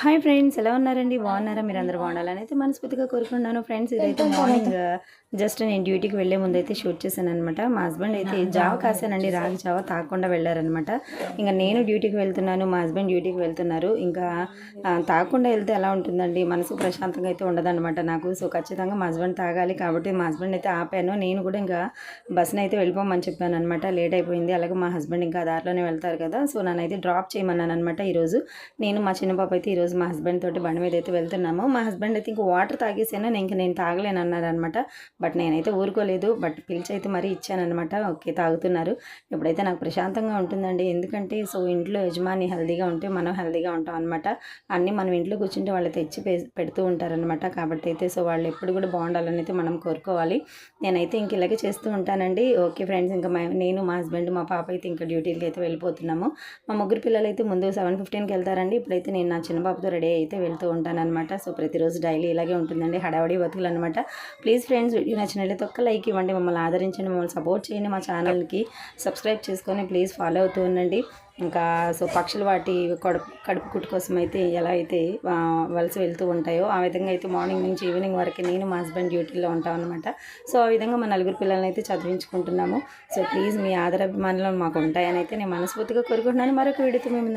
Hi friends ఎలా ఉన్నారండి? బాగున్నారా? మీరు అందరూ బాగుండాలని అయితే మనస్ఫూర్తిగా కోరుకున్నాను ఫ్రెండ్స్ ఇదైతే మార్నింగ్ జస్ట్ నేను డ్యూటీకి వెళ్ళే ముందు అయితే షూట్ చేశాను అనమాట మా హస్బెండ్ అయితే జావ కాసానండి రాగి జావ తాగకుండా వెళ్ళారనమాట ఇంకా నేను డ్యూటీకి వెళ్తున్నాను మా హస్బెండ్ డ్యూటీకి వెళ్తున్నారు. ఇంకా తాగకుండా వెళ్తే ఎలా ఉంటుందండి? మనసు ప్రశాంతంగా అయితే ఉండదన్నమాట నాకు. సో ఖచ్చితంగా మా హస్బెండ్ తాగాలి కాబట్టి మా హస్బెండ్ అయితే ఆపాను. నేను కూడా ఇంకా బస్ని అయితే వెళ్ళిపోమని చెప్పాను అనమాట లేట్ అయిపోయింది. అలాగే మా హస్బెండ్ ఇంకా దారిలోనే వెళ్తారు కదా. సో నన్ను అయితే డ్రాప్ చేయమన్నాను అనమాట ఈరోజు. నేను మా చిన్న పాప అయితే ఈరోజు మా హస్బెండ్ తోటి బండి మీద అయితే వెళ్తున్నాము. మా హస్బెండ్ అయితే ఇంక వాటర్ తాగేసాను. నేను ఇంక నేను తాగలేను అన్నారు అనమాట బట్ నేనైతే ఊరుకోలేదు. బట్ పిలిచి అయితే మరీ ఇచ్చానమాట ఓకే తాగుతున్నారు. ఇప్పుడైతే నాకు ప్రశాంతంగా ఉంటుందండి. ఎందుకంటే సో ఇంట్లో యజమాని హెల్దీగా ఉంటే మనం హెల్దీగా ఉంటాం అనమాట అన్నీ మనం ఇంట్లో కూర్చుంటే వాళ్ళు తెచ్చి పెడుతూ ఉంటారనమాట కాబట్టి అయితే సో వాళ్ళు ఎప్పుడు కూడా బాగుండాలని అయితే మనం కోరుకోవాలి. నేనైతే ఇంక ఇలాగే చేస్తూ ఉంటానండి. ఓకే ఫ్రెండ్స్ ఇంకా నేను మా హస్బెండ్ మా పాప అయితే ఇంకా డ్యూటీకి అయితే వెళ్ళిపోతున్నాము. మా ముగ్గురు పిల్లలు అయితే ముందు సెవెన్ ఫిఫ్టీన్కి వెళ్తారండి. ఇప్పుడైతే నేను నా చిన్న పాపతో రెడీ అయితే వెళ్తూ ఉంటాననమాట సో ప్రతిరోజు డైలీ ఇలాగే ఉంటుందండి. హడావడి బతుకులు అనమాట ప్లీజ్ ఫ్రెండ్స్ వీడియో నచ్చినట్లయితే ఒక్క లైక్ ఇవ్వండి మమ్మల్ని ఆదరించండి మమ్మల్ని సపోర్ట్ చేయండి మా ఛానల్కి సబ్స్క్రైబ్ చేసుకొని ప్లీజ్ ఫాలో అవుతూ ఉండండి. ఇంకా సో పక్షులు వాటి కడుపు కడుపు కుట్టు కోసం అయితే ఎలా అయితే వలస వెళ్తూ ఉంటాయో ఆ విధంగా అయితే మార్నింగ్ నుంచి ఈవినింగ్ వరకు నేను మా హస్బెండ్ డ్యూటీలో ఉంటాం అనమాట సో ఆ విధంగా మా నలుగురు పిల్లల్ని అయితే చదివించుకుంటున్నాము. సో ప్లీజ్ మీ ఆదరాభిమానులు మాకు ఉంటాయని అయితే నేను మనస్ఫూర్తిగా కోరుకుంటున్నాను. మరొక వీడియోతో మేము